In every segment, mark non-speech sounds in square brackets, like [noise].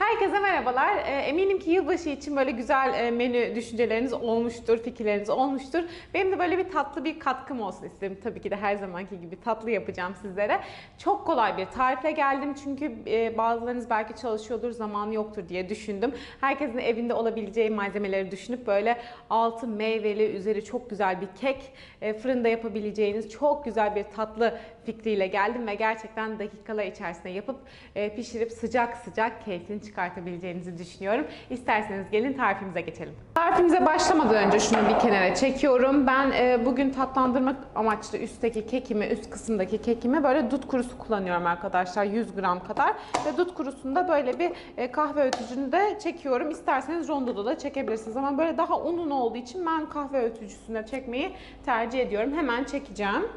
Herkese merhabalar. Ee, Eminim ki yılbaşı için böyle güzel e, menü düşünceleriniz olmuştur, fikirleriniz olmuştur. Benim de böyle bir tatlı bir katkım olsun istedim. Tabii ki de her zamanki gibi tatlı yapacağım sizlere. Çok kolay bir tarifle geldim çünkü e, bazılarınız belki çalışıyordur, zamanı yoktur diye düşündüm. Herkesin evinde olabileceği malzemeleri düşünüp böyle altı meyveli, üzeri çok güzel bir kek, e, fırında yapabileceğiniz çok güzel bir tatlı fikriyle geldim ve gerçekten dakikalar içerisinde yapıp pişirip sıcak sıcak keyfini çıkartabileceğinizi düşünüyorum. İsterseniz gelin tarifimize geçelim. Tarifimize başlamadan önce şunu bir kenara çekiyorum. Ben e, bugün tatlandırmak amaçlı üstteki kekimi, üst kısımdaki kekimi böyle dut kurusu kullanıyorum arkadaşlar. 100 gram kadar. Ve dut kurusunda böyle bir e, kahve öğütücünü de çekiyorum. İsterseniz rondoda da çekebilirsiniz ama böyle daha unun olduğu için ben kahve öğütücüsünde çekmeyi tercih ediyorum. Hemen çekeceğim.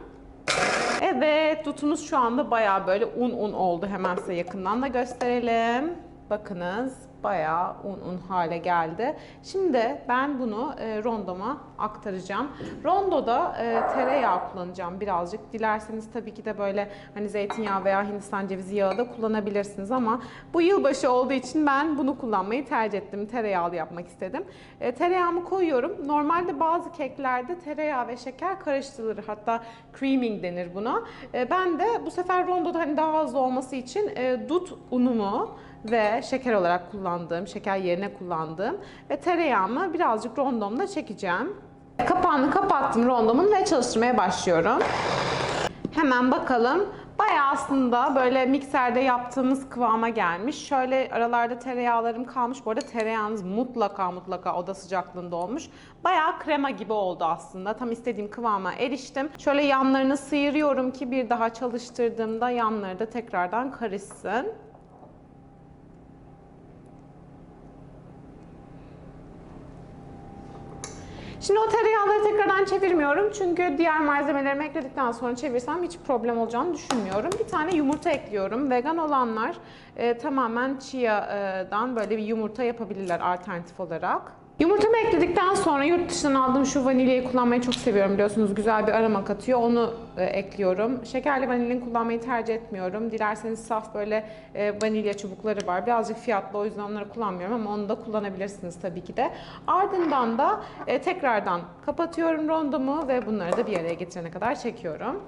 Evet, dutumuz şu anda bayağı böyle un un oldu. Hemen size yakından da gösterelim. Bakınız bayağı un un hale geldi. Şimdi ben bunu e, rondoma aktaracağım. Rondoda e, tereyağı kullanacağım birazcık. Dilerseniz tabii ki de böyle hani zeytinyağı veya hindistan cevizi yağı da kullanabilirsiniz ama bu yılbaşı olduğu için ben bunu kullanmayı tercih ettim. Tereyağlı yapmak istedim. E, tereyağımı koyuyorum. Normalde bazı keklerde tereyağı ve şeker karıştırılır. Hatta creaming denir buna. E, ben de bu sefer rondoda hani daha hızlı olması için e, dut unumu ve şeker olarak kullandığım, şeker yerine kullandığım ve tereyağımı birazcık rondomda çekeceğim. Kapağını kapattım rondomun ve çalıştırmaya başlıyorum. Hemen bakalım. Bayağı aslında böyle mikserde yaptığımız kıvama gelmiş. Şöyle aralarda tereyağlarım kalmış. Bu arada tereyağınız mutlaka mutlaka oda sıcaklığında olmuş. Bayağı krema gibi oldu aslında. Tam istediğim kıvama eriştim. Şöyle yanlarını sıyırıyorum ki bir daha çalıştırdığımda yanları da tekrardan karışsın. Şimdi o tereyağları tekrardan çevirmiyorum çünkü diğer malzemelerimi ekledikten sonra çevirsem hiç problem olacağını düşünmüyorum. Bir tane yumurta ekliyorum. Vegan olanlar e, tamamen chia'dan böyle bir yumurta yapabilirler alternatif olarak. Yumurtamı ekledikten sonra yurt dışından aldığım şu vanilyayı kullanmayı çok seviyorum biliyorsunuz. Güzel bir aroma katıyor. Onu e, ekliyorum. Şekerli vanilin kullanmayı tercih etmiyorum. Dilerseniz saf böyle e, vanilya çubukları var. Birazcık fiyatlı o yüzden onları kullanmıyorum ama onu da kullanabilirsiniz tabii ki de. Ardından da e, tekrardan kapatıyorum rondomu ve bunları da bir araya getirene kadar çekiyorum.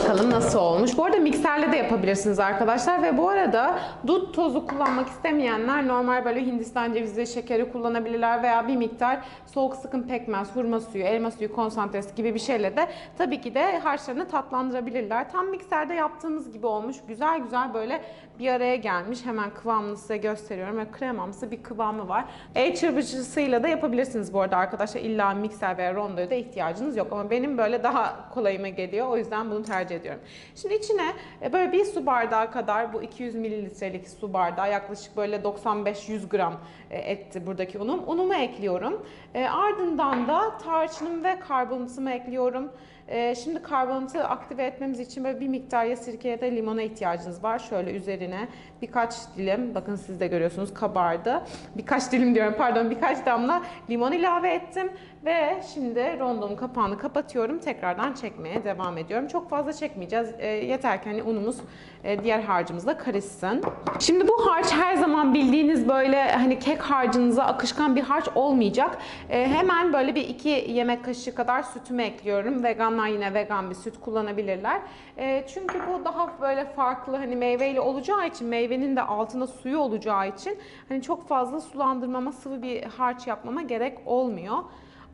Bakalım nasıl olmuş. Bu arada mikserle de yapabilirsiniz arkadaşlar ve bu arada dut tozu kullanmak istemeyenler normal böyle Hindistan cevizi şekeri kullanabilirler veya bir miktar soğuk sıkım pekmez, hurma suyu, elma suyu konsantresi gibi bir şeyle de tabii ki de harçlarını tatlandırabilirler. Tam mikserde yaptığımız gibi olmuş. Güzel güzel böyle bir araya gelmiş. Hemen kıvamını size gösteriyorum ve kremamsı bir kıvamı var. El çırpıcısıyla da yapabilirsiniz bu arada arkadaşlar. İlla mikser veya rondoya da ihtiyacınız yok ama benim böyle daha kolayıma geliyor. O yüzden bunu tercih ediyorum. Şimdi içine e, böyle bir su bardağı kadar bu 200 mililitrelik su bardağı yaklaşık böyle 95-100 gram e, etti buradaki unum. Unumu ekliyorum. E, ardından da tarçınım ve karbonatımı ekliyorum. E, şimdi karbonatı aktive etmemiz için böyle bir miktar ya sirke ya da limona ihtiyacınız var. Şöyle üzerine birkaç dilim, bakın siz de görüyorsunuz kabardı. Birkaç dilim diyorum pardon birkaç damla limon ilave ettim. Ve şimdi rondomun kapağını kapatıyorum. Tekrardan çekmeye devam ediyorum. Çok fazla çekmeyeceğiz. E, yeter ki hani unumuz e, diğer harcımızla karışsın. Şimdi bu harç her zaman bildiğiniz böyle hani kek harcınıza akışkan bir harç olmayacak. E, hemen böyle bir iki yemek kaşığı kadar sütümü ekliyorum. Veganlar yine vegan bir süt kullanabilirler. E, çünkü bu daha böyle farklı hani meyveyle olacağı için meyvenin de altında suyu olacağı için hani çok fazla sulandırmama sıvı bir harç yapmama gerek olmuyor.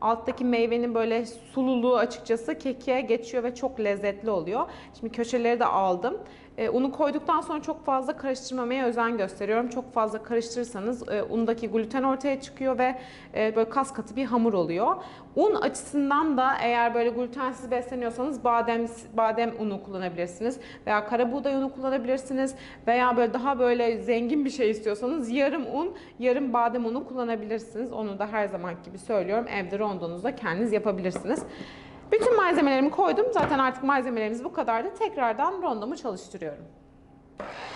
Alttaki meyvenin böyle sululuğu açıkçası kekiğe geçiyor ve çok lezzetli oluyor. Şimdi köşeleri de aldım. E, unu koyduktan sonra çok fazla karıştırmamaya özen gösteriyorum. Çok fazla karıştırırsanız e, undaki gluten ortaya çıkıyor ve e, böyle kas katı bir hamur oluyor. Un açısından da eğer böyle glutensiz besleniyorsanız badem badem unu kullanabilirsiniz veya kara buğday unu kullanabilirsiniz veya böyle daha böyle zengin bir şey istiyorsanız yarım un, yarım badem unu kullanabilirsiniz. Onu da her zaman gibi söylüyorum. Evde rondonuzda kendiniz yapabilirsiniz. Bütün malzemelerimi koydum. Zaten artık malzemelerimiz bu kadardı. Tekrardan rondomu çalıştırıyorum.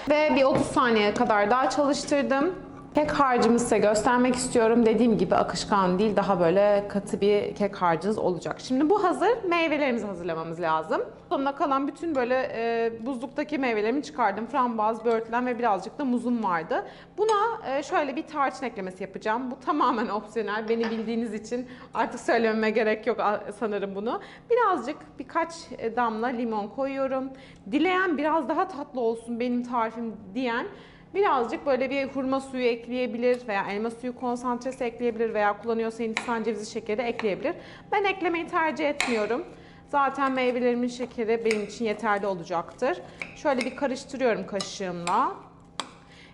Ve bir 30 saniye kadar daha çalıştırdım. Kek harcımı size göstermek istiyorum. Dediğim gibi akışkan değil, daha böyle katı bir kek harcınız olacak. Şimdi bu hazır, meyvelerimizi hazırlamamız lazım. Sonuna kalan bütün böyle e, buzluktaki meyvelerimi çıkardım. Frambuaz, böğürtlen ve birazcık da muzum vardı. Buna e, şöyle bir tarçın eklemesi yapacağım. Bu tamamen [laughs] opsiyonel. Beni bildiğiniz için artık söylememe gerek yok sanırım bunu. Birazcık birkaç e, damla limon koyuyorum. Dileyen biraz daha tatlı olsun benim tarifim diyen Birazcık böyle bir hurma suyu ekleyebilir veya elma suyu konsantresi ekleyebilir veya kullanıyorsa hindistan cevizi şekeri ekleyebilir. Ben eklemeyi tercih etmiyorum. Zaten meyvelerimin şekeri benim için yeterli olacaktır. Şöyle bir karıştırıyorum kaşığımla.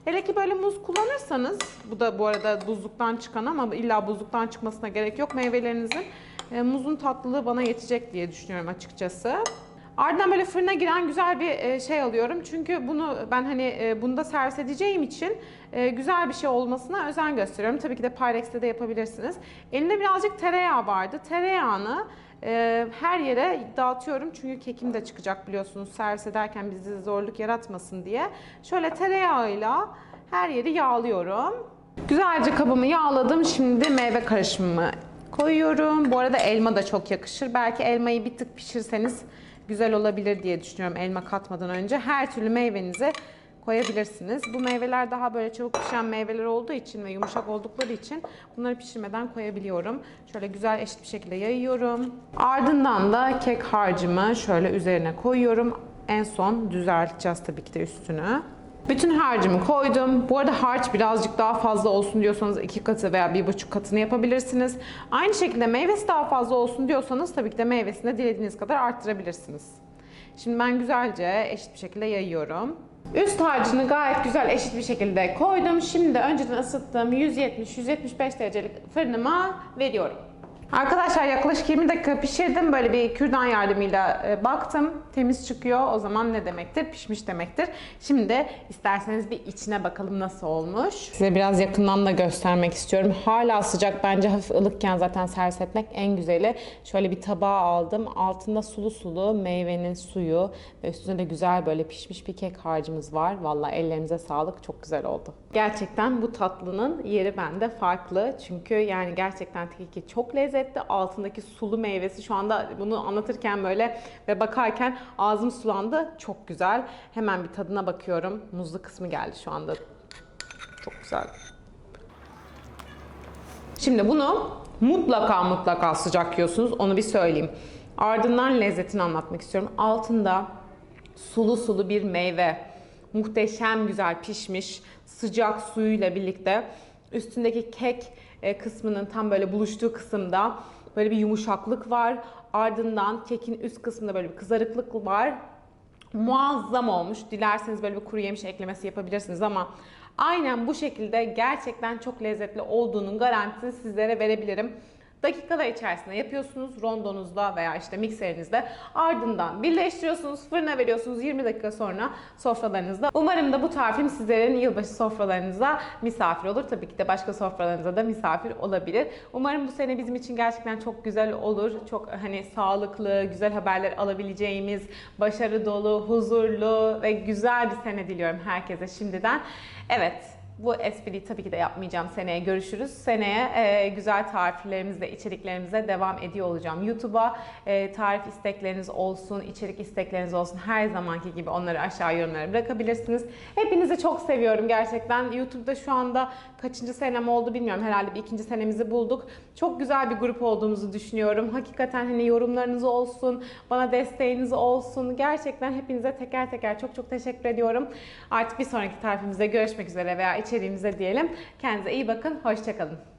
Hele ki böyle muz kullanırsanız, bu da bu arada buzluktan çıkan ama illa buzluktan çıkmasına gerek yok. Meyvelerinizin e, muzun tatlılığı bana yetecek diye düşünüyorum açıkçası. Ardından böyle fırına giren güzel bir e, şey alıyorum. Çünkü bunu ben hani e, bunda servis edeceğim için e, güzel bir şey olmasına özen gösteriyorum. Tabii ki de Pyrex'te de yapabilirsiniz. Elimde birazcık tereyağı vardı. Tereyağını her yere dağıtıyorum çünkü kekim de çıkacak biliyorsunuz servis ederken bizi zorluk yaratmasın diye. Şöyle tereyağıyla her yeri yağlıyorum. Güzelce kabımı yağladım. Şimdi meyve karışımımı koyuyorum. Bu arada elma da çok yakışır. Belki elmayı bir tık pişirseniz güzel olabilir diye düşünüyorum elma katmadan önce. Her türlü meyvenizi koyabilirsiniz. Bu meyveler daha böyle çabuk pişen meyveler olduğu için ve yumuşak oldukları için bunları pişirmeden koyabiliyorum. Şöyle güzel eşit bir şekilde yayıyorum. Ardından da kek harcımı şöyle üzerine koyuyorum. En son düzelteceğiz tabii ki de üstünü. Bütün harcımı koydum. Bu arada harç birazcık daha fazla olsun diyorsanız iki katı veya bir buçuk katını yapabilirsiniz. Aynı şekilde meyvesi daha fazla olsun diyorsanız tabii ki de meyvesini de dilediğiniz kadar arttırabilirsiniz. Şimdi ben güzelce eşit bir şekilde yayıyorum. Üst harcını gayet güzel eşit bir şekilde koydum. Şimdi de önceden ısıttığım 170-175 derecelik fırınıma veriyorum. Arkadaşlar yaklaşık 20 dakika pişirdim. Böyle bir kürdan yardımıyla e, baktım. Temiz çıkıyor. O zaman ne demektir? Pişmiş demektir. Şimdi isterseniz bir içine bakalım nasıl olmuş. Size biraz yakından da göstermek istiyorum. Hala sıcak bence hafif ılıkken zaten servis etmek en güzeli. Şöyle bir tabağa aldım. Altında sulu sulu meyvenin suyu ve üstünde de güzel böyle pişmiş bir kek harcımız var. Vallahi ellerinize sağlık. Çok güzel oldu. Gerçekten bu tatlının yeri bende farklı. Çünkü yani gerçekten keki çok lezzetli. Altındaki sulu meyvesi şu anda bunu anlatırken böyle ve bakarken ağzım sulandı. Çok güzel. Hemen bir tadına bakıyorum. Muzlu kısmı geldi şu anda. Çok güzel. Şimdi bunu mutlaka mutlaka sıcak yiyorsunuz. Onu bir söyleyeyim. Ardından lezzetini anlatmak istiyorum. Altında sulu sulu bir meyve. Muhteşem güzel pişmiş. Sıcak suyuyla birlikte. Üstündeki kek kısmının tam böyle buluştuğu kısımda böyle bir yumuşaklık var. Ardından kekin üst kısmında böyle bir kızarıklık var muazzam olmuş. Dilerseniz böyle bir kuru yemiş eklemesi yapabilirsiniz ama aynen bu şekilde gerçekten çok lezzetli olduğunun garantisini sizlere verebilirim. Dakikalar içerisinde yapıyorsunuz rondonuzda veya işte mikserinizde. Ardından birleştiriyorsunuz, fırına veriyorsunuz 20 dakika sonra sofralarınızda. Umarım da bu tarifim sizlerin yılbaşı sofralarınıza misafir olur. Tabii ki de başka sofralarınıza da misafir olabilir. Umarım bu sene bizim için gerçekten çok güzel olur. Çok hani sağlıklı, güzel haberler alabileceğimiz, başarı dolu, huzurlu ve güzel bir sene diliyorum herkese şimdiden. Evet, bu espriyi tabii ki de yapmayacağım. Seneye görüşürüz. Seneye e, güzel tariflerimizle, içeriklerimize devam ediyor olacağım. YouTube'a e, tarif istekleriniz olsun, içerik istekleriniz olsun. Her zamanki gibi onları aşağı yorumlara bırakabilirsiniz. Hepinizi çok seviyorum gerçekten. YouTube'da şu anda kaçıncı senem oldu bilmiyorum. Herhalde bir ikinci senemizi bulduk. Çok güzel bir grup olduğumuzu düşünüyorum. Hakikaten hani yorumlarınız olsun, bana desteğiniz olsun. Gerçekten hepinize teker teker çok çok teşekkür ediyorum. Artık bir sonraki tarifimizde görüşmek üzere veya içeriğimizde diyelim. Kendinize iyi bakın, hoşçakalın.